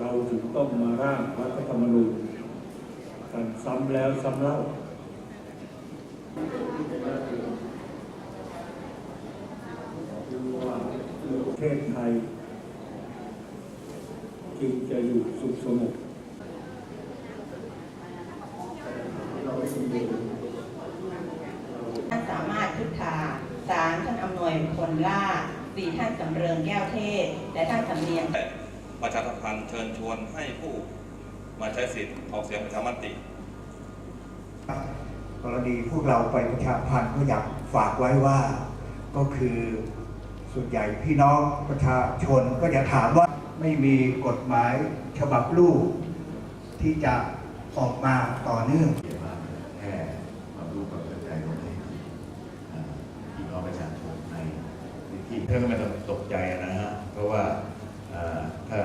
เราถึงต้องมาร่างรัฐธรรมนูญกันซ้ำแล้วซ้ำเล่าประเทศไทยจึงจะอยู่สุขสงบท่านสามารถพุทธาสามท่านอำนวยผลล่าสี่ท่านสำเริงแก้วเทศ และท่านสำเนียง ประชาสัมพันธ์เชิญชวนให้ผู้มาใช้สิทธิ์ออกเสียงประชามติ กรณีพวกเราไปประชาพันธ์ก็อยากฝากไว้ว่า ก็คือส่วนใหญ่พี่น้องประชาชนก็จะถามว่าไม่มีกฎหมายฉบับลูก ที่จะออกมาต่อเนื่องเกี่ยวกับแค่ความรู้ความเข้าใจของให้อ่าพี่น้องประชาชนในพื้นที่เพื่อนก็ไม่ต้องตกใจนะฮะเพราะว่าอ่าถ้า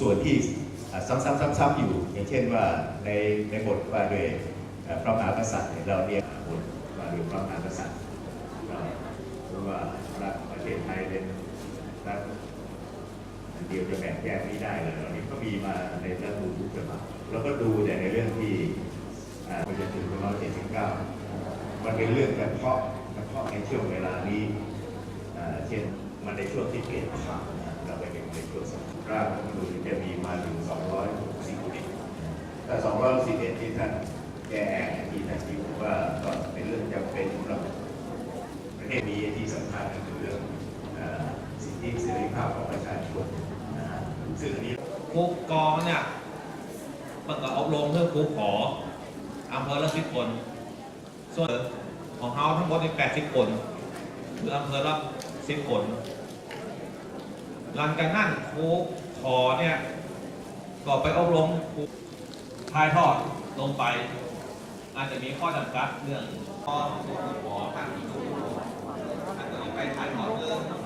ส่วนที่ซ้ำๆๆอยู่ อย่างเช่นว่าในในบทว่าด้วยพระมหากษัตริย์เนี่ยเราเรียกบทว่าด้วยพระมหากษัตริย์เพราะว่ารัฐประเทศไทยเป็นรัฐเดียวจะแบ่งแยกไม่ได้เลยเรานี้ก็มีมาในรัฐธรรมนูญทุกฉบับเราก็ดูแต่ในเรื่องที่อ่าพอจะถึงร้อยเจ็ดเก้ามันเป็นเรื่องเฉพาะเฉพาะในช่วงเวลานี้เช่น มันในช่วงที่เปลี่ยนผ่านเราไปเป็นในช่วงสงครามรัฐธรรมนูญจะมีมาถึง 261แต่ 261 ที่ท่านแก้ที่ท่านที่บอกว่าก็เป็นเรื่องจำเป็นสำหรับประเทศนี้ที่สำคัญก็คือเรื่องสิทธิเสรีภาพของประชาชนนะฮะซึ่งอันนี้คุกกองเนี่ยมันก็อบรมเพื่อครูขออำเภอละสิบคน ส่วนของเฮาทั้งหมดในแปดสิบคน คืออำเภอละ สิบคนหลังจากนั้นครูขอเนี่ยก็ไปอบรมครูถ่ายทอดลงไป อาจจะมีข้อจำกัดเรื่องข้อครูขอทางที่ดูอาจจะไปถ่ายทอดเรื่องกับสภาแล้ว